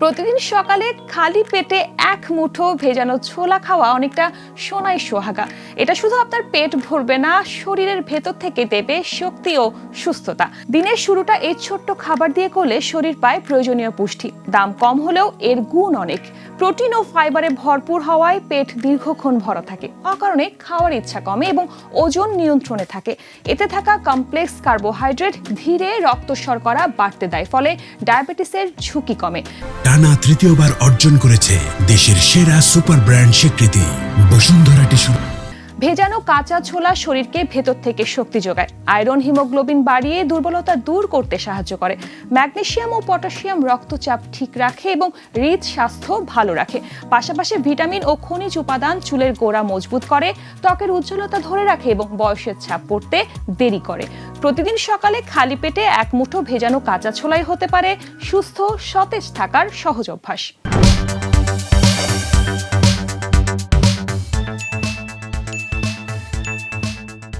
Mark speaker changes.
Speaker 1: প্রতিদিন সকালে খালি পেটে এক মুঠো ভেজানো ছোলা খাওয়া অনেকটা সোনাই সোহাগা। এটা শুধু আপনার পেট ভরবে না, শরীরের ভেতর থেকে দেবে শক্তি ও সুস্থতা। দিনের শুরুটা এই ছোট্ট খাবার দিয়ে করলে শরীর পায় প্রয়োজনীয় পুষ্টি। দাম কম হলেও এর গুণ অনেক। প্রোটিন ও ফাইবারে ভরপুর হওয়ায় পেট দীর্ঘক্ষণ ভরা থাকে। অকারণে খাওয়ার ইচ্ছা কমে এবং ওজন নিয়ন্ত্রণে থাকে। এতে থাকা কমপ্লেক্স কার্বোহাইড্রেট ধীরে রক্ত শর্করা বাড়তে দেয়, ফলে ডায়াবেটিসের ঝুঁকি কমে।
Speaker 2: টানা তৃতীয়বার অর্জন করেছে দেশের সেরা সুপার ব্র্যান্ড স্বীকৃতি বসুন্ধরা টিস্যু।
Speaker 1: ভেজানো কাঁচা ছোলা শরীরকে ভেতর থেকে শক্তি যোগায়। আয়রন, হিমোগ্লোবিন বাড়িয়ে দুর্বলতা দূর করতে সাহায্য করে। ম্যাগনেসিয়াম ও পটাশিয়াম রক্তচাপ ঠিক রাখে এবং হৃদ স্বাস্থ্য ভালো রাখে। পাশাপাশি ভিটামিন ও খনিজ উপাদান চুলের গোড়া মজবুত করে, ত্বকের উজ্জ্বলতা ধরে রাখে এবং বয়সের ছাপ পড়তে দেরি করে। প্রতিদিন সকালে খালি পেটে এক মুঠো ভেজানো কাঁচা ছোলাই হতে পারে। সুস্থ, সতেজ থাকার সহজ অভ্যাস।